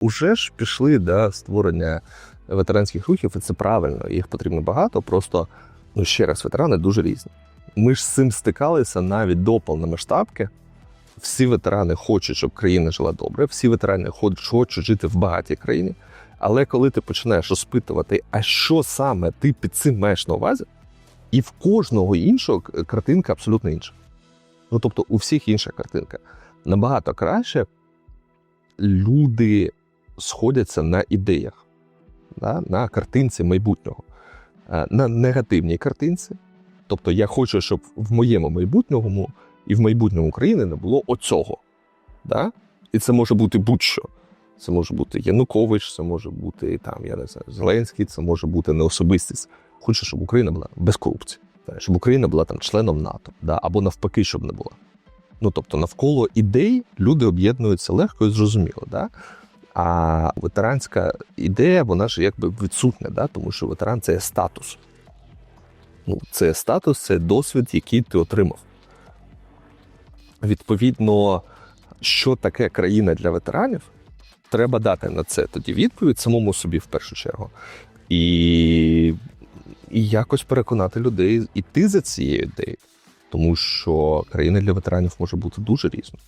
Уже ж пішли да, створення ветеранських рухів, і це правильно, їх потрібно багато. Просто ну ще раз, ветерани дуже різні. Ми ж з цим стикалися навіть до повномасштабки. Всі ветерани хочуть, щоб країна жила добре, всі ветерани хоч- хочуть жити в багатій країні. Але коли ти починаєш розпитувати, а що саме ти під цим маєш на увазі, і в кожного іншого картинка абсолютно інша. Ну тобто, у всіх інша картинка. Набагато краще люди сходяться на ідеях, да? на картинці майбутнього, Е, на негативній картинці. Тобто, я хочу, щоб в моєму майбутньому і в майбутньому України не було оцього. Да? І це може бути будь-що. Це може бути Янукович, це може бути там, я не знаю, Зеленський, це може бути неособистість. Хочу, щоб Україна була без корупції, щоб Україна була там членом НАТО, да? або навпаки, щоб не була. Ну тобто, навколо ідей люди об'єднуються легко і зрозуміло. Да? А ветеранська ідея, вона ж якби відсутня, да? тому що ветеран це статус. Ну, це статус, це досвід, який ти отримав. Відповідно, що таке країна для ветеранів, треба дати на це тоді відповідь самому собі в першу чергу. І, і якось переконати людей іти за цією ідеєю. Тому що країна для ветеранів може бути дуже різною.